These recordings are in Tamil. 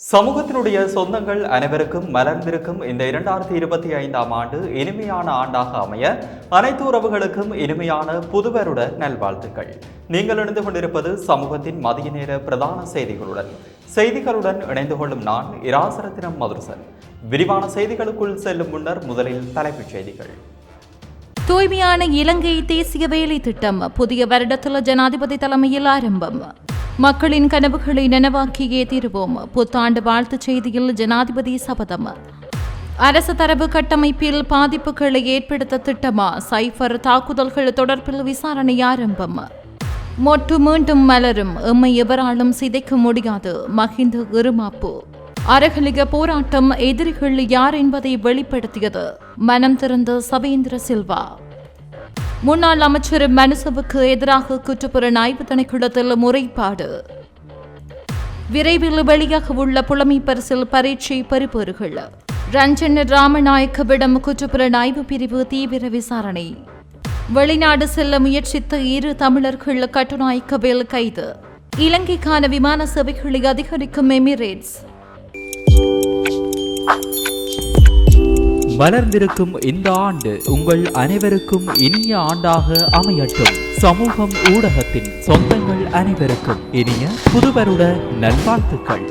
சமூகத்தினுடைய சொந்தங்கள் அனைவருக்கும் மலர்ந்திருக்கும் இந்த இரண்டாயிரத்தி இருபத்தி ஐந்தாம் ஆண்டு இனிமையான ஆண்டாக அமைய அனைத்து உறவுகளுக்கும் இனிமையான புதுவருட நல்வாழ்த்துக்கள். நீங்கள் இணைந்து கொண்டிருப்பது சமூகத்தின் மதிய நேர பிரதான செய்திகளுடன். செய்திகளுடன் இணைந்து கொள்ளும் நான் இராசரத்தினம் மதுரசன். விரிவான செய்திகளுக்குள் செல்லும் முன்னர் முதலில் தலைப்புச் செய்திகள். தூய்மையான இலங்கை தேசிய வேலை திட்டம் புதிய வருடத்தில் ஜனாதிபதி தலைமையில் ஆரம்பம். மக்களின் கனவுகளை நனவாக்கியே தீருவோம். புத்தாண்டு வாழ்த்துச் செய்தியில் ஜனாதிபதி சபதம். அரசு தரவு கட்டமைப்பில் பாதிப்புகளை ஏற்படுத்த திட்டமா? சைஃபர் தாக்குதல்கள் தொடர்பில் விசாரணை ஆரம்பம். மொட்டு மீண்டும் மலரும். எம்மை எவராலும் சிதைக்க முடியாது. மஹிந்த இருமாப்பு அரகலிக போராட்டம் எதிரிகள் யார் என்பதை வெளிப்படுத்தியது. மனம் திறந்த சவேந்திர சில்வா. முன்னாள் அமைச்சர் மனுசவுக்கு எதிராக குற்றப்புலனாய்வு திணைக்களத்தில் முறைப்பாடு. விரைவில் வெளியாக உள்ள புலமை பரிசில் பரீட்சை பெறுபவர்கள் ரஞ்சன் ராமநாயக்கவிடம் குற்றப்புலனாய்வு பிரிவு தீவிர விசாரணை. வெளிநாடு செல்ல முயற்சித்த இரு தமிழர்கள் கட்டுநாயக்கவில் கைது. இலங்கைக்கான விமான சேவைகளை அதிகரிக்கும் எமிரேட்ஸ். வளர்ந்திருக்கும் இந்த ஆண்டு உங்கள் அனைவருக்கும் இனிய ஆண்டாக அமையட்டும். சமூகம் ஊடகத்தின் சொந்தங்கள் அனைவருக்கும் இனிய புதுவருட நல்வாழ்த்துக்கள்.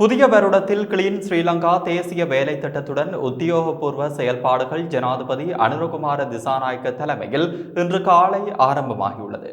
புதிய வருடத்தில் கிளீன் ஸ்ரீலங்கா தேசிய வேலை திட்டத்துடன் உத்தியோகபூர்வ செயல்பாடுகள் ஜனாதிபதி அனுரகுமார திசாநாயக்க தலைமையில் இன்று காலை ஆரம்பமாகியுள்ளது.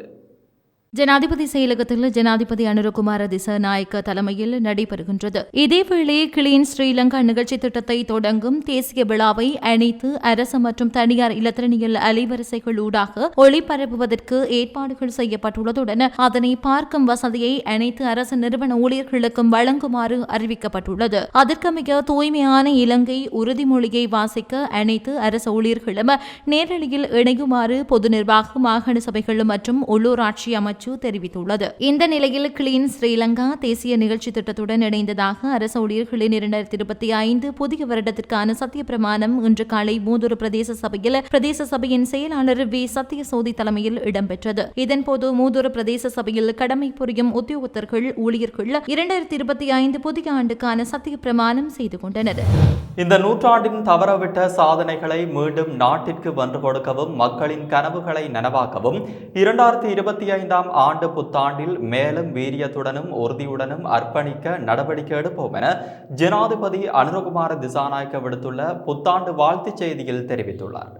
ஜனாதிபதி செயலகத்தில் ஜனாதிபதி அனுரகுமார திசநாயக்க தலைமையில் நடைபெறுகின்றது. இதேவேளை கிளீன் ஸ்ரீலங்கா நிகழ்ச்சி திட்டத்தை தொடங்கும் தேசிய விழாவை அனைத்து அரசு மற்றும் தனியார் இலத்திரனியல் அலைவரிசைகள் ஊடாக ஒளிபரப்புவதற்கு ஏற்பாடுகள் செய்யப்பட்டுள்ளதுடன் அதனை பார்க்கும் வசதியை அனைத்து அரசு நிறுவன ஊழியர்களுக்கும் வழங்குமாறு அறிவிக்கப்பட்டுள்ளது. அதற்கமைய தூய்மையான இலங்கை உறுதிமொழியை வாசிக்க அனைத்து அரசு ஊழியர்களும் நேரலையில் இணையுமாறு பொது நிர்வாக மாகாண சபைகள் மற்றும் உள்ளூராட்சி அமைச்சு தெரிவித்துள்ளது. இந்த நிலையில் கிளீன் ஸ்ரீலங்கா தேசிய நிகழ்ச்சி திட்டத்துடன் இணைந்ததாக அரசு ஊழியர்களின் இரண்டாயிரத்தி இருபத்தி ஐந்து புதிய வருடத்திற்கான சத்திய பிரமாணம் இன்று காலை மூதூர் பிரதேச சபையில் பிரதேச சபையின் செயலாளர் வி. சத்தியசோதி தலைமையில் இடம்பெற்றது. இதன்போது மூதூர் பிரதேச சபையில் கடமை புரியும் உத்தியோகத்தர்கள் ஊழியர்கள் இரண்டாயிரத்தி இருபத்தி ஐந்து புதிய ஆண்டுக்கான சத்திய பிரமாணம் செய்து கொண்டனர். இந்த நூற்றாண்டின் தவறவிட்ட சாதனைகளை மீண்டும் நாட்டிற்கு வந்து கொடுக்கவும் மக்களின் கனவுகளை நனவாக்கவும் இரண்டாயிரத்தி இருபத்தி ஐந்தாம் ஆண்டு புத்தாண்டில் மேலும் வீரியத்துடனும் உறுதியுடனும் அர்ப்பணிக்க நடவடிக்கை எடுப்போம் என ஜனாதிபதி அனுரகுமார திசாநாயக்க விடுத்துள்ள புத்தாண்டு வாழ்த்துச் செய்தியில் தெரிவித்துள்ளார்.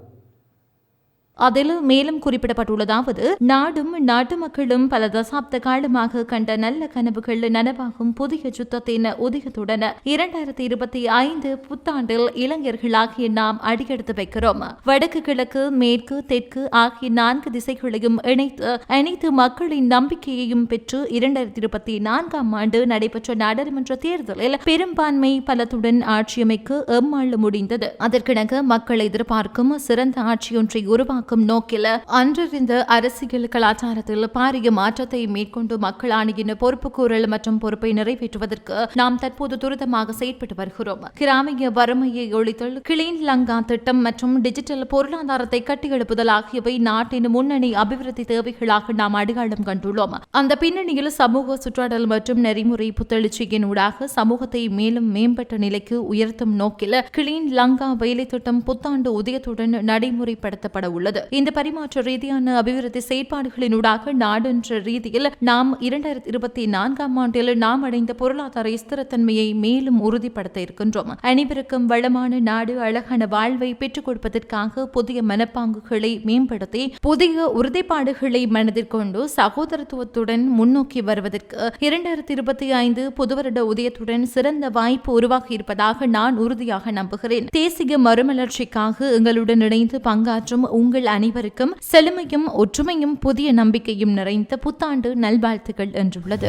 அதில் மேலும் குறிப்பிடப்பட்டுள்ளதாவது நாடும் நாட்டு மக்களும் பல தசாப்த காலமாக கண்ட நல்ல கனவுகள் நனவாகும் புதிய யுத்தத்தின் உதயத்துடன் இரண்டாயிரத்தி இருபத்தி ஐந்து புத்தாண்டில் இளைஞர்களாகிய நாம் அடியெடுத்து வைக்கிறோம். வடக்கு கிழக்கு மேற்கு தெற்கு ஆகிய நான்கு திசைகளையும் இணைத்து அனைத்து மக்களின் நம்பிக்கையையும் பெற்று இரண்டாயிரத்தி இருபத்தி நான்காம் ஆண்டு நடைபெற்ற நாடாளுமன்ற தேர்தலில் பெரும்பான்மை பலத்துடன் ஆட்சியமைக்க எம்மாள் முடிந்தது. அதற்கிணங்க மக்கள் எதிர்பார்க்கும் சிறந்த ஆட்சியொன்றை உருவாக்கும் நோக்கில் அன்றிருந்த அரசியல் கலாச்சாரத்தில் பாரிய மாற்றத்தை மேற்கொண்டு மக்கள் அணியின் பொறுப்புக்கூறல் மற்றும் பொறுப்பை நிறைவேற்றுவதற்கு நாம் தற்போது துரிதமாக செயற்பட்டு வருகிறோம். கிராமிய வறுமையை ஒழித்தல் கிளீன் லங்கா திட்டம் மற்றும் டிஜிட்டல் பொருளாதாரத்தை கட்டியெழுப்புதல் ஆகியவை நாட்டின் முன்னணி அபிவிருத்தி தேவைகளாக நாம் அடையாளம் கண்டுள்ளோம். அந்த பின்னணியில் சமூக சுற்றாடல் மற்றும் நெறிமுறை புத்தெழுச்சியின் ஊடாக சமூகத்தை மேலும் மேம்பட்ட நிலைக்கு உயர்த்தும் நோக்கில் கிளீன் லங்கா வேலை திட்டம் புத்தாண்டு உதயத்துடன் நடைமுறைப்படுத்தப்பட உள்ளது. இந்த பரிமாற்ற ரீதியான அபிவிருத்தி செயற்பாடுகளினூடாக நாடென்ற ரீதியில் நாம் இரண்டாயிரத்தி இருபத்தி நான்காம் ஆண்டில் நாம் அடைந்த பொருளாதார ஸ்திரத்தன்மையை மேலும் உறுதிப்படுத்த இருக்கின்றோம். அனைவருக்கும் வளமான நாடு அழகான வாழ்வை பெற்றுக் கொடுப்பதற்காக புதிய மனப்பாங்குகளை மேம்படுத்தி புதிய உறுதிப்பாடுகளை மனதில் கொண்டு சகோதரத்துவத்துடன் முன்னோக்கி வருவதற்கு இரண்டாயிரத்தி இருபத்தி ஐந்து புதுவருட உதயத்துடன் சிறந்த வாய்ப்பு உருவாகி இருப்பதாக நான் உறுதியாக நம்புகிறேன். தேசிய மறுமலர்ச்சிக்காக எங்களுடன் இணைந்து பங்காற்றும் உங்கள் உங்கள் அனைவருக்கும் செழுமையும் ஒற்றுமையும் புதிய நம்பிக்கையும் நிறைந்த புத்தாண்டு நல்வாழ்த்துக்கள் என்றுள்ளது.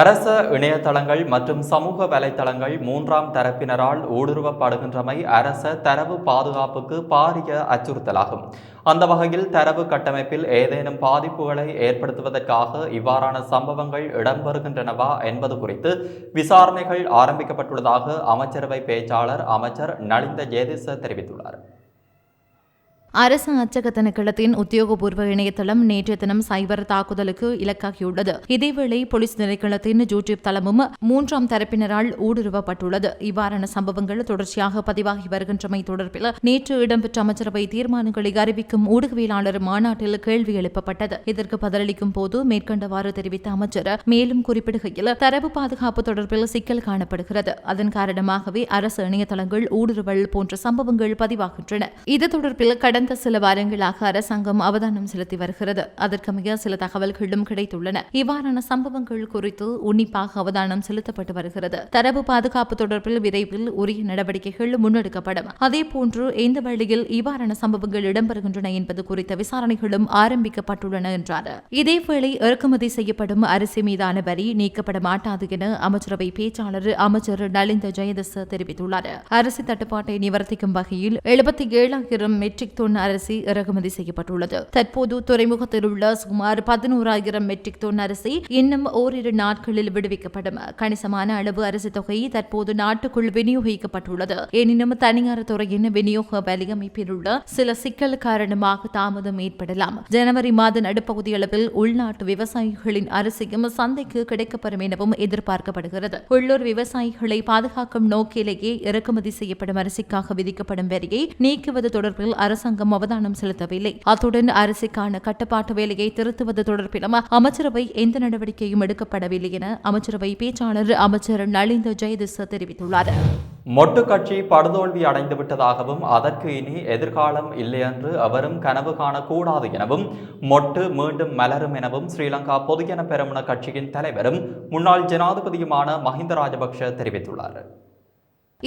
அரச இணையதளங்கள் மற்றும் சமூக வலைத்தளங்கள் மூன்றாம் தரப்பினரால் ஊடுருவப்படுகின்றமை அரச தரவு பாதுகாப்புக்கு பாரிய அச்சுறுத்தலாகும். அந்த வகையில் தரவு கட்டமைப்பில் ஏதேனும் பாதிப்புகளை ஏற்படுத்துவதற்காக இவ்வாறான சம்பவங்கள் இடம்பெறுகின்றனவா என்பது குறித்து விசாரணைகள் ஆரம்பிக்கப்பட்டுள்ளதாக அமைச்சரவை பேச்சாளர் அமைச்சர் நலிந்த ஜேதிச தெரிவித்துள்ளார். அரசு அச்சக திணைக்களத்தின் உத்தியோகபூர்வ இணையதளம் நேற்றைய தினம் சைபர் தாக்குதலுக்கு இலக்காகியுள்ளது. இதேவேளை போலீஸ் திணைக்களத்தின் யூடியூப் தளமும் மூன்றாம் தரப்பினரால் ஊடுருவப்பட்டுள்ளது. இவ்வாறான சம்பவங்கள் தொடர்ச்சியாக பதிவாகி வருகின்றமை தொடர்பில் நேற்று இடம்பெற்ற அமைச்சரவை தீர்மானங்களை அறிவிக்கும் ஊடகவியலாளர் மாநாட்டில் கேள்வி எழுப்பப்பட்டது. இதற்கு பதிலளிக்கும் போது மேற்கண்டவாறு தெரிவித்த அமைச்சர் மேலும் குறிப்பிடுகையில் தரவு பாதுகாப்பு தொடர்பில் சிக்கல் காணப்படுகிறது. அதன் காரணமாகவே அரசு இணையதளங்கள் ஊடுருவல் போன்ற சம்பவங்கள் பதிவாகின்றன. இது தொடர்பில் கடந்த சில வாரங்களாக அரசாங்கம் அவதானம் செலுத்தி வருகிறது. அதற்கமைய சில தகவல்களும் கிடைத்துள்ளன. இவ்வாறான சம்பவங்கள் குறித்து உன்னிப்பாக அவதானம் செலுத்தப்பட்டு வருகிறது. தரவு பாதுகாப்பு தொடர்பில் விரைவில் உரிய நடவடிக்கைகள் முன்னெடுக்கப்படும். அதேபோன்று எந்த வழியில் இவ்வாறான சம்பவங்கள் இடம்பெறுகின்றன என்பது குறித்த விசாரணைகளும் ஆரம்பிக்கப்பட்டுள்ளன என்றார். இதேவேளை இறக்குமதி செய்யப்படும் அரிசி மீதான வரி நீக்கப்பட மாட்டாது என அமைச்சரவை பேச்சாளர் அமைச்சர் நலிந்த ஜெயதச தெரிவித்துள்ளார். அரிசி தட்டுப்பாட்டை நிவர்த்திக்கும் வகையில் எழுபத்தி ஏழாயிரம் மெட்ரிக் டன் அரிசி இறக்குமதி செய்யப்பட்டுள்ளது. தற்போது துறைமுகத்தில் உள்ள சுமார் பதினோராயிரம் மெட்ரிக் டன் அரிசி இன்னும் ஓரிரு நாட்களில் விடுவிக்கப்படும். கணிசமான அளவு அரிசி தொகை தற்போது நாட்டுக்குள் விநியோகிக்கப்பட்டுள்ளது. எனினும் தனியார் துறையின் விநியோக வலியமைப்பில் உள்ள சில சிக்கல் காரணமாக தாமதம் ஏற்படலாம். ஜனவரி மாத நடுப்பகுதி அளவில் உள்நாட்டு விவசாயிகளின் அரிசியும் சந்தைக்கு கிடைக்கப்பெறும் எனவும் எதிர்பார்க்கப்படுகிறது. உள்ளூர் விவசாயிகளை பாதுகாக்கும் நோக்கிலேயே இறக்குமதி செய்யப்படும் அரிசிக்காக விதிக்கப்படும் வரியை நீக்குவது தொடர்பில் அரசாங்கம் அவதானம் செலுத்தவில்லை. அத்துடன் அரசுக்கான கட்டுப்பாட்டு வேலையை திருத்துவது தொடர்பிலும் அமைச்சரவை எந்த நடவடிக்கையும் எடுக்கப்படவில்லை என அமைச்சரவை பேச்சாளர் அமைச்சர் நலிந்த ஜெயதிச தெரிவித்துள்ளார். மொட்டு கட்சி படுதோல்வி அடைந்து விட்டதாகவும் அதற்கு இனி எதிர்காலம் இல்லை என்று அவரும் கனவு காணக்கூடாது எனவும் மொட்டு மீண்டும் மலரும் எனவும் ஸ்ரீலங்கா பொதுஜன பெருமன கட்சியின் தலைவரும் முன்னாள் ஜனாதிபதியுமான மஹிந்த ராஜபக்ஷ தெரிவித்துள்ளார்.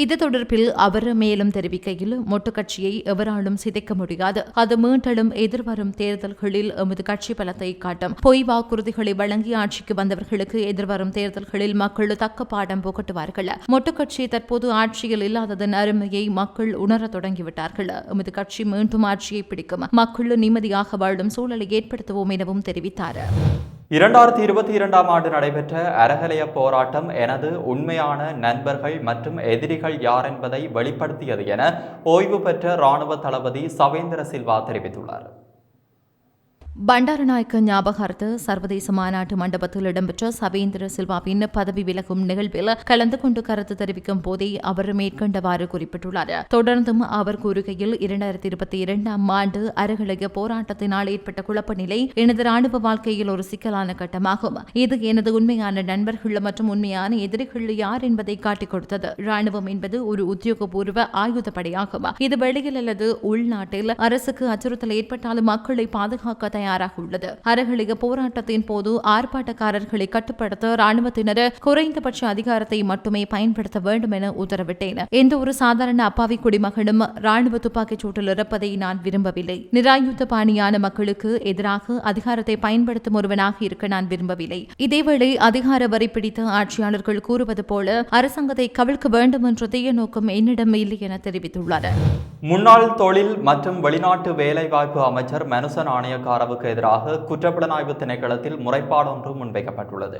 இது தொடர்பில் அவர் மேலும் தெரிவிக்கையில் மொட்டு கட்சியை எவராலும் சிதைக்க முடியாது. அது மீண்டலும் எதிர்வரும் தேர்தல்களில் எமது கட்சி பலத்தை காட்டும். பொய் வாக்குறுதிகளை வழங்கி ஆட்சிக்கு வந்தவர்களுக்கு எதிர்வரும் தேர்தல்களில் மக்கள் தக்க பாடம் புகட்டுவார்கள். மொட்டு கட்சி தற்போது ஆட்சியில் இல்லாததன் அருமையை மக்கள் உணர தொடங்கிவிட்டார்கள். எமது கட்சி மீண்டும் ஆட்சியை பிடிக்கும். மக்கள் நிம்மதியாக வாழும் சூழலை ஏற்படுத்துவோம் எனவும் தெரிவித்தார். இரண்டாயிரத்தி இருபத்தி இரண்டாம் ஆண்டு நடைபெற்ற அரகலைய போராட்டம் எனது உண்மையான நண்பர்கள் மற்றும் எதிரிகள் யார் என்பதை வெளிப்படுத்தியது என ஓய்வு பெற்ற இராணுவ தளபதி சவேந்திர சில்வா தெரிவித்துள்ளார். பண்டாரநாயக்க ஞாபகார்த்த சர்வதேச மாநாட்டு மண்டபத்தில் இடம்பெற்ற சவேந்திர சில்வாவின் பதவி விலகும் நிகழ்வில் கலந்து கொண்டு கருத்து தெரிவிக்கும் போதே அவர் மேற்கண்டவாறு குறிப்பிட்டுள்ளார். தொடர்ந்தும் அவர் கூறுகையில் இரண்டாயிரத்தி இருபத்தி இரண்டாம் ஆண்டு அருகலக போராட்டத்தினால் ஏற்பட்ட குழப்ப நிலை எனது ராணுவ வாழ்க்கையில் ஒரு சிக்கலான கட்டமாகும். இது எனது உண்மையான நண்பர்கள் மற்றும் உண்மையான எதிரிகள் யார் என்பதை காட்டிக் கொடுத்தது. ராணுவம் என்பது ஒரு உத்தியோகபூர்வ ஆயுதப்படையாகும். இது வெளியில் அல்லது உள்நாட்டில் அரசுக்கு அச்சுறுத்தல் ஏற்பட்டாலும் மக்களை பாதுகாக்க தயார் தயாராக உள்ளது. அறகலிக போராட்டத்தின் போது ஆர்ப்பாட்டக்காரர்களை கட்டுப்படுத்த ராணுவத்தினர் குறைந்தபட்ச அதிகாரத்தை மட்டுமே பயன்படுத்த வேண்டும் என உத்தரவிட்டேன். எந்த ஒரு சாதாரண அப்பாவி குடிமகனும் ராணுவ துப்பாக்கிச் சூட்டில் இருப்பதை நான் விரும்பவில்லை. நிராயுத்த பாணியான மக்களுக்கு எதிராக அதிகாரத்தை பயன்படுத்தும் ஒருவனாக இருக்க நான் விரும்பவில்லை. இதேவேளை அதிகார வரி பிடித்த ஆட்சியாளர்கள் கூறுவது போல அரசாங்கத்தை கவிழ்க்க வேண்டும் என்ற தீய நோக்கம் என்னிடம் இல்லை என தெரிவித்துள்ளார் முன்னாள் தொழில் மற்றும் வெளிநாட்டு வேலைவாய்ப்பு அமைச்சர் மனுச நாணயக்காரவுக்கு எதிராக குற்றப்புலனாய்வு திணைக்களத்தில் முறைப்பாடு ஒன்று முன்வைக்கப்பட்டுள்ளது.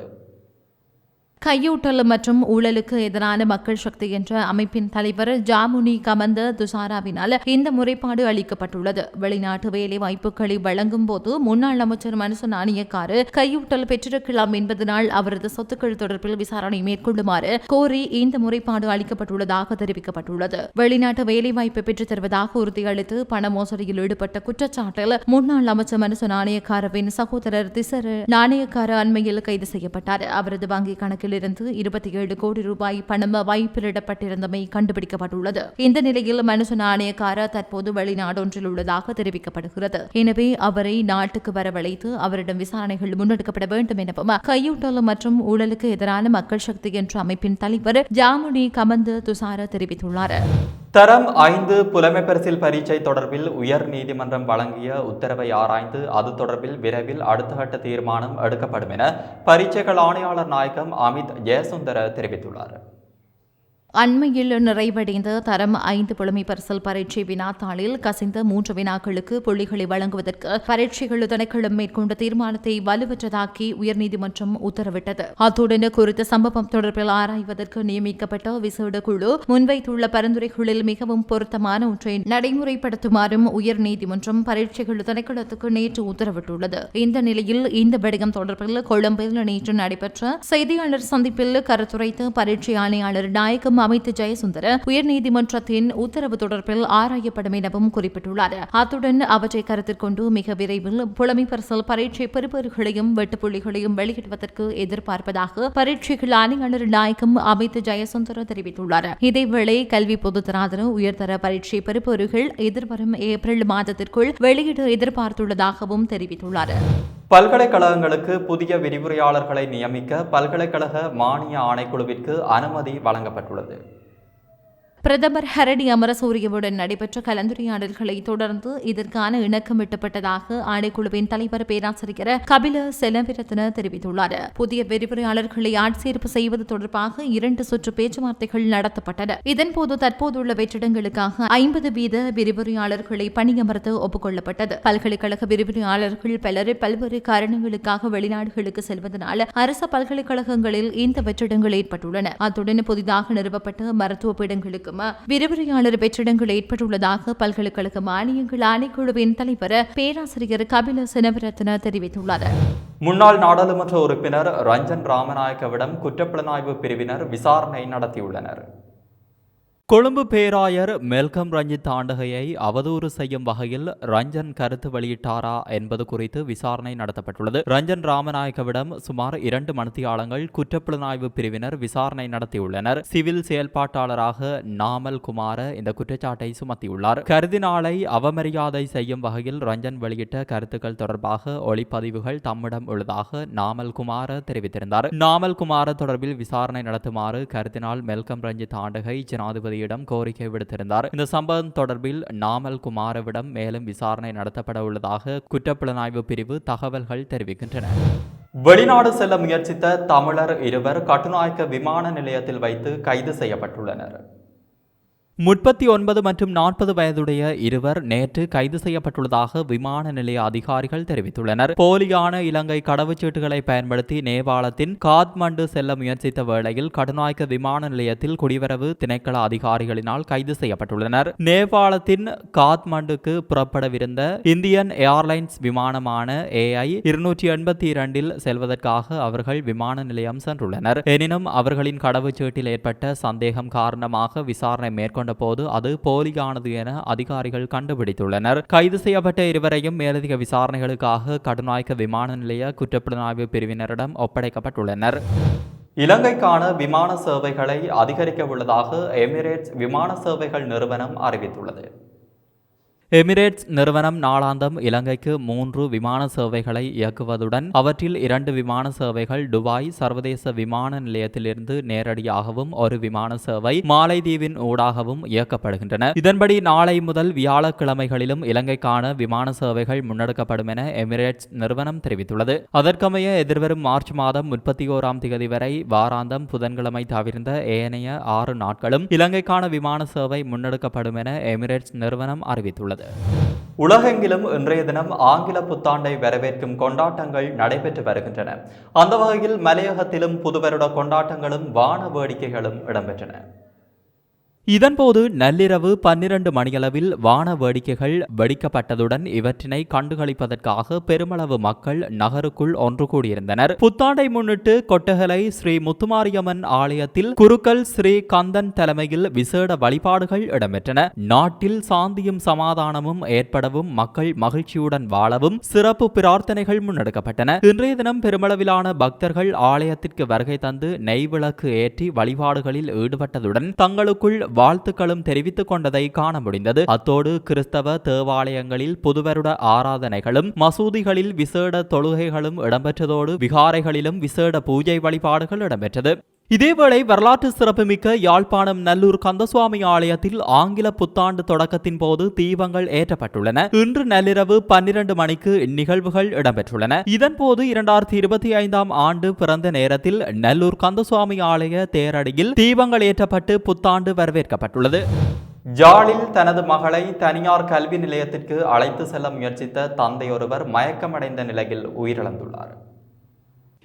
கையூட்டல் மற்றும் ஊழலுக்கு எதிரான மக்கள் சக்தி என்ற அமைப்பின் தலைவர் ஜாமுனி கமந்த துசாராவினால் இந்த முறைப்பாடு அளிக்கப்பட்டுள்ளது. வெளிநாட்டு வேலை வாய்ப்புகளை வழங்கும் போது முன்னாள் அமைச்சர் மனுச நாணயக்காரு கையூட்டல் பெற்றிருக்கலாம் என்பதனால் அவரது சொத்துக்கள் தொடர்பில் விசாரணை மேற்கொள்ளுமாறு கோரி இந்த முறைப்பாடு அளிக்கப்பட்டுள்ளதாக தெரிவிக்கப்பட்டுள்ளது. வெளிநாட்டு வேலை வாய்ப்பை பெற்றுத் தருவதாக உறுதியளித்து பண மோசடியில் ஈடுபட்ட குற்றச்சாட்டில் முன்னாள் அமைச்சர் மனுச நாணயக்காரவின் சகோதரர் திசர் நாணயக்கார அண்மையில் கைது செய்யப்பட்டார். அவரது வங்கி கணக்கில் வங்கியிலிருந்து இருபத்தி ஏழு கோடி ரூபாய் பணம் வைப்பிலிடப்பட்டிருந்தமை கண்டுபிடிக்கப்பட்டுள்ளது. இந்த நிலையில் மனுஷ நாணயக்கார தற்போது வெளிநாடொன்றில் உள்ளதாக தெரிவிக்கப்படுகிறது. எனவே அவரை நாட்டுக்கு வரவழைத்து அவரிடம் விசாரணைகள் முன்னெடுக்கப்பட வேண்டும் எனவும் கையூட்டல் மற்றும் ஊழலுக்கு எதிரான மக்கள் சக்தி என்ற அமைப்பின் தலைவர் ஜாமுனி கமந்து துசார தெரிவித்துள்ளார். தரம் ஐந்து புலமைப்பரிசில் பரீட்சை தொடர்பில் உயர் நீதிமன்றம் வழங்கிய உத்தரவை ஆராய்ந்து அது தொடர்பில் விரைவில் அடுத்த கட்ட தீர்மானம் எடுக்கப்படும் என பரீட்சைகள் ஆணையாளர் நாயகம் அமித் ஜெயசுந்தர தெரிவித்துள்ளார். அண்மையில் நிறைவடைந்த தரம் ஐந்து புலமை பரிசல் பரீட்சை வினாத்தாளில் கசிந்த மூன்று வினாக்களுக்கு புள்ளிகளை வழங்குவதற்கு பரீட்சைகள் திணைக்களம் மேற்கொண்ட தீர்மானத்தை வலுவற்றதாக்கி உயர்நீதிமன்றம் உத்தரவிட்டது. அத்துடன் குறித்த சம்பவம் தொடர்பில் ஆராய்வதற்கு நியமிக்கப்பட்ட விசேட குழு முன்வைத்துள்ள பரிந்துரைகளில் மிகவும் பொருத்தமான ஒன்றை நடைமுறைப்படுத்துமாறும் உயர்நீதிமன்றம் பரீட்சைகள் திணைக்களத்துக்கு நேற்று உத்தரவிட்டுள்ளது. இந்த நிலையில் இந்த வடிகம் தொடர்பில் கொழும்பில் நேற்று நடைபெற்ற செய்தியாளர் சந்திப்பில் கருத்துரைத்த பரீட்சை ஆணையாளர் நாயகம் அமித் ஜெயசுந்தர் உயர்நீதிமன்றத்தின் உத்தரவு தொடர்பில் ஆராயப்படும் எனவும் குறிப்பிட்டுள்ளார். அத்துடன் அவற்றை கருத்தில் கொண்டு மிக விரைவில் புலமை பரீட்சை பெறுபவர்களையும் வெட்டுப்புள்ளிகளையும் வெளியிடுவதற்கு எதிர்பார்ப்பதாக பரீட்சைகள் ஆணையாளர் நாயகம் அமைத்து ஜெயசுந்தர தெரிவித்துள்ளார். இதேவேளை கல்வி பொதுத்தராதர உயர்தர பரீட்சை பெறுபவர்கள் எதிர்வரும் ஏப்ரல் மாதத்திற்குள் வெளியிட எதிர்பார்த்துள்ளதாகவும் தெரிவித்துள்ளார். பல்கலைக்கழகங்களுக்கு புதிய விரிவுரையாளர்களை நியமிக்க பல்கலைக்கழக மானிய ஆணைக்குழுவிற்கு அனுமதி வழங்கப்பட்டுள்ளது. பிரதமர் ஹரடி அமரசூரியவுடன் நடைபெற்ற கலந்துரையாடல்களை தொடர்ந்து இதற்கான இணக்கம் எட்டப்பட்டதாக ஆணைக்குழுவின் தலைவர் பேராசிரியர் கபில செலவிரத்ன தெரிவித்துள்ளார். புதிய விரிவுரையாளர்களை ஆட்சேர்ப்பு செய்வது தொடர்பாக இரண்டு சுற்று பேச்சுவார்த்தைகள் நடத்தப்பட்டன. இதன்போது தற்போதுள்ள வெற்றிடங்களுக்காக ஐம்பது வீத விரிவுரையாளர்களை பணியமர்த்த ஒப்புக்கொள்ளப்பட்டது. பல்கலைக்கழக விரிவுரையாளர்கள் பலர் பல்வேறு காரணங்களுக்காக வெளிநாடுகளுக்கு செல்வதனால் அரசு பல்கலைக்கழகங்களில் இந்த வெற்றிடங்கள் ஏற்பட்டுள்ளன. அத்துடன் புதிதாக நிறுவப்பட்ட மருத்துவ பீடங்களுக்கும் விரிவுரையாளர் வெற்றிடங்கள் ஏற்பட்டுள்ளதாக பல்கலைக்கழக மானியங்கள் ஆணைக்குழுவின் தலைவர் பேராசிரியர் கபில செனவரத்ன தெரிவித்துள்ளார். முன்னாள் நாடாளுமன்ற உறுப்பினர் ரஞ்சன் ராமநாயக்கவிடம் குற்றப்புலனாய்வு பிரிவினர் விசாரணை நடத்தியுள்ளனர். கொழும்பு பேராயர் மெல்கம் ரஞ்சித் ஆண்டகையை அவதூறு செய்யும் வகையில் ரஞ்சன் கருத்து வெளியிட்டாரா என்பது குறித்து விசாரணை நடத்தப்பட்டுள்ளது. ரஞ்சன் ராமநாயக்கவிடம் சுமார் இரண்டு மணித்தியாலங்கள் குற்றப்புலனாய்வு பிரிவினர் விசாரணை நடத்தியுள்ளனர். சிவில் செயல்பாட்டாளராக நாமல் குமார இந்த குற்றச்சாட்டை சுமத்தியுள்ளார். கருதினாலை அவமரியாதை செய்யும் வகையில் ரஞ்சன் வெளியிட்ட கருத்துக்கள் தொடர்பாக ஒளிப்பதிவுகள் தம்மிடம் உள்ளதாக நாமல் குமார தெரிவித்திருந்தார். நாமல் குமார தொடர்பில் விசாரணை நடத்துமாறு கருதினால் மெல்கம் ரஞ்சித் ஆண்டகை ஜனாதிபதி நீதிபதியிடம் கோரிக்கை விடுத்திருந்தார். இந்த சம்பவம் தொடர்பில் நாமல் குமாரவிடம் மேலும் விசாரணை நடத்தப்பட உள்ளதாக குற்றப்புலனாய்வு பிரிவு தகவல்கள் தெரிவிக்கின்றன. வெளிநாடு செல்ல முயற்சித்த தமிழர் இருவர் கட்டுநாயக்க விமான நிலையத்தில் வைத்து கைது செய்யப்பட்டுள்ளனர். முப்பத்தி ஒன்பது மற்றும் நாற்பது வயதுடைய இருவர் நேற்று கைது செய்யப்பட்டுள்ளதாக விமான நிலைய அதிகாரிகள் தெரிவித்துள்ளனர். போலியான இலங்கை கடவுச்சீட்டுகளை பயன்படுத்தி நேபாளத்தின் காத்மண்டு செல்ல முயற்சித்த வேளையில் கடுநாயக்க விமான நிலையத்தில் குடிவரவு திணைக்கள அதிகாரிகளினால் கைது செய்யப்பட்டுள்ளனர். நேபாளத்தின் காத்மண்டுக்கு புறப்படவிருந்த இந்தியன் ஏர்லைன்ஸ் விமானமான ஏஐ இருநூற்றி எண்பத்தி இரண்டில் செல்வதற்காக அவர்கள் விமான நிலையம் சென்றுள்ளனர். எனினும் அவர்களின் கடவுச்சீட்டில் ஏற்பட்ட சந்தேகம் காரணமாக விசாரணை மேற்கொண்ட போது அது போலியானது என அதிகாரிகள் கண்டுபிடித்துள்ளனர். கைது செய்யப்பட்ட இருவரையும் மேலதிக விசாரணைகளுக்காக கடுநாயக்க விமான நிலைய குற்றப்புலனாய்வு பிரிவினரிடம் ஒப்படைக்கப்பட்டுள்ளனர். இலங்கைக்கான விமான சேவைகளை அதிகரிக்க உள்ளதாக எமிரேட்ஸ் விமான சேவைகள் நிறுவனம் அறிவித்துள்ளது. எமிரேட்ஸ் நிறுவனம் நாளாந்தம் இலங்கைக்கு மூன்று விமான சேவைகளை இயக்குவதுடன் அவற்றில் இரண்டு விமான சேவைகள் துபாய் சர்வதேச விமான நிலையத்திலிருந்து நேரடியாகவும் ஒரு விமான சேவை மாலைதீவின் ஊடாகவும் இயக்கப்படுகின்றன. இதன்படி நாளை முதல் வியாழக்கிழமைகளிலும் இலங்கைக்கான விமான சேவைகள் முன்னெடுக்கப்படும் என எமிரேட்ஸ் நிறுவனம் தெரிவித்துள்ளது. அதற்கமைய எதிர்வரும் மார்ச் மாதம் முப்பத்தி ஓராம் தேதி வரை வாராந்தம் புதன்கிழமை தவிர்ந்த ஏனைய ஆறு நாட்களும் இலங்கைக்கான விமான சேவை முன்னெடுக்கப்படும் என எமிரேட்ஸ் நிறுவனம் அறிவித்துள்ளது. உலகெங்கிலும் இன்றைய தினம் ஆங்கில புத்தாண்டை வரவேற்கும் கொண்டாட்டங்கள் நடைபெற்று வருகின்றன. அந்த வகையில் மலையகத்திலும் புதுவருட கொண்டாட்டங்களும் வான வேடிக்கைகளும் இடம்பெற்றன. இதன்போது நள்ளிரவு பன்னிரண்டு மணியளவில் வான வேடிக்கைகள் வெடிக்கப்பட்டதுடன் இவற்றினை கண்டுகளிப்பதற்காக பெருமளவு மக்கள் நகருக்குள் ஒன்று கூடியிருந்தனர். புத்தாண்டை முன்னிட்டு கொட்டகலை ஸ்ரீ முத்துமாரியம்மன் ஆலயத்தில் குருக்கள் ஸ்ரீ கந்தன் தலைமையில் விசேட வழிபாடுகள் இடம்பெற்றன. நாட்டில் சாந்தியும் சமாதானமும் ஏற்படவும் மக்கள் மகிழ்ச்சியுடன் வாழவும் சிறப்பு பிரார்த்தனைகள் முன்னெடுக்கப்பட்டன. இன்றைய தினம் பெருமளவிலான பக்தர்கள் ஆலயத்திற்கு வருகை தந்து நெய் விளக்கு ஏற்றி வழிபாடுகளில் ஈடுபட்டதுடன் தங்களுக்குள் வாழ்த்துக்களும் தெரிவித்துக் கொண்டதை காண முடிந்தது. அத்தோடு கிறிஸ்தவ தேவாலயங்களில் புதுவருட ஆராதனைகளும் மசூதிகளில் விசேட தொழுகைகளும் இடம்பெற்றதோடு விகாரைகளிலும் விசேட பூஜை வழிபாடுகள் இடம்பெற்றது. இதேவேளை வரலாற்று சிறப்புமிக்க யாழ்ப்பாணம் நல்லூர் கந்தசுவாமி ஆலயத்தில் ஆங்கில புத்தாண்டு தொடக்கத்தின் போது தீபங்கள் ஏற்றப்பட்டுள்ளன. இன்று நள்ளிரவு பன்னிரண்டு மணிக்கு இந்நிகழ்வுகள் இடம்பெற்றுள்ளன. இதன்போது இரண்டாயிரத்தி இருபத்தி ஐந்தாம் ஆண்டு பிறந்த நேரத்தில் நல்லூர் கந்தசுவாமி ஆலய தேரடியில் தீபங்கள் ஏற்றப்பட்டு புத்தாண்டு வரவேற்கப்பட்டுள்ளது. ஜாலில் தனது மகளை தனியார் கல்வி நிலையத்திற்கு அழைத்து செல்ல முயற்சித்த தந்தையொருவர் மயக்கமடைந்த நிலையில் உயிரிழந்துள்ளார்.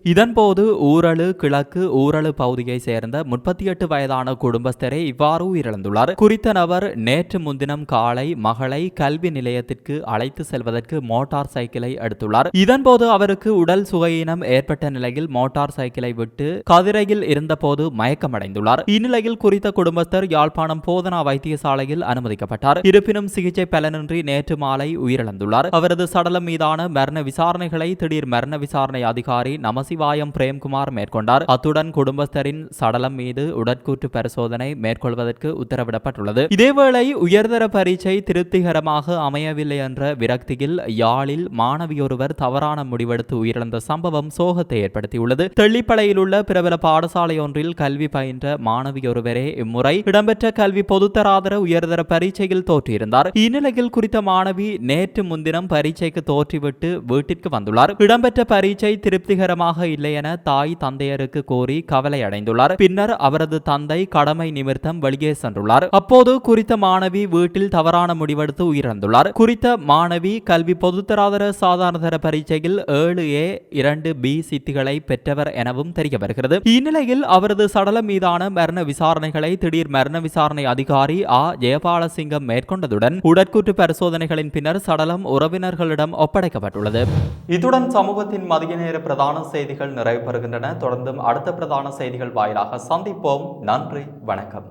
இதன்போது ஊரலு கிழக்கு ஊரலு பகுதியை சேர்ந்த முப்பத்தி எட்டு வயதான குடும்பஸ்தரை இவ்வாறு உயிரிழந்துள்ளார். குறித்த நபர் நேற்று முன்தினம் காலை மகளை கல்வி நிலையத்திற்கு அழைத்து செல்வதற்கு மோட்டார் சைக்கிளை எடுத்துள்ளார். இதன்போது அவருக்கு உடல் சுகையினம் ஏற்பட்ட நிலையில் மோட்டார் சைக்கிளை விட்டு கதிரையில் இருந்தபோது மயக்கமடைந்துள்ளார். இந்நிலையில் குறித்த குடும்பஸ்தர் யாழ்ப்பாணம் போதனா வைத்தியசாலையில் அனுமதிக்கப்பட்டார். இருப்பினும் சிகிச்சை பலனின்றி நேற்று மாலை உயிரிழந்துள்ளார். அவரது சடலம் மீதான மரண விசாரணைகளை திடீர் மரண விசாரணை அதிகாரி நமசிவாயம் பிரேம்குமார் மேற்கொண்டார். அத்துடன் குடும்பஸ்தரின் சடலம் மீது உடற்கூற்று பரிசோதனை மேற்கொள்வதற்கு உத்தரவிடப்பட்டுள்ளது. இதேவேளை உயர்தர பரீட்சை திருப்திகரமாக அமையவில்லை என்ற விரக்தியில் யாழில் மாணவியொருவர் தவறான முடிவெடுத்து உயிரிழந்த சம்பவம் சோகத்தை ஏற்படுத்தியுள்ளது. தெள்ளிப்பளையில் உள்ள பிரபல பாடசாலை ஒன்றில் கல்வி பயின்ற மாணவியொருவரே இம்முறை இடம்பெற்ற கல்வி பொதுத்தராதர உயர்தர பரீட்சையில் தோற்றியிருந்தார். இந்நிலையில் குறித்த மாணவி நேற்று முன்தினம் பரீட்சைக்கு தோற்றிவிட்டு வீட்டிற்கு வந்துள்ளார். இடம்பெற்ற பரீட்சை திருப்திகரமாக இல்லை என தாய் தந்தையருக்கு கோரி கவலை அடைந்துள்ளார் பின்னர் அவரது தந்தை கடமை நிமித்தம் வெளியே சென்றுள்ளார். அப்போது குறித்த மாணவி வீட்டில் தவறான முடிவெடுத்து உயிரிழந்துள்ளார். குறித்த மாணவி கல்வி பொதுத்தராதர சாதாரணதர பரீட்சையில் ஏழு ஏ இரண்டு பி சித்திகளை பெற்றவர் எனவும் தெரிய வருகிறது இந்நிலையில் அவரது சடலம் மீதான மரண விசாரணைகளை திடீர் மரண விசாரணை அதிகாரி ஆ. ஜெயபாலசிங்கம் மேற்கொண்டதுடன் உடற்கூற்று பரிசோதனைகளின் பின்னர் சடலம் உறவினர்களிடம் ஒப்படைக்கப்பட்டுள்ளது. இத்துடன் சமூகத்தின் மதிய நேர பிரதான செய்தி செய்திகள் நிறைவு பெறுகின்றன தொடர்ந்தும் அடுத்த பிரதான செய்திகள் வாயிலாக சந்திப்போம். நன்றி வணக்கம்.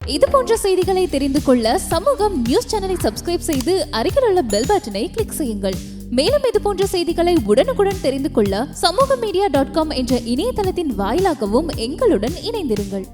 இது போன்ற செய்திகளை தெரிந்து கொள்ள சமூகம் நியூஸ் சேனலை சப்ஸ்கிரைப் செய்து அருகில் உள்ள பெல் பட்டனை கிளிக் செய்யுங்கள். மேலும் இது போன்ற செய்திகளை உடனுக்குடன் தெரிந்து கொள்ள சமூக மீடியா டாட் காம் என்ற இணையதளத்தின் வாயிலாகவும் எங்களுடன் இணைந்திருங்கள்.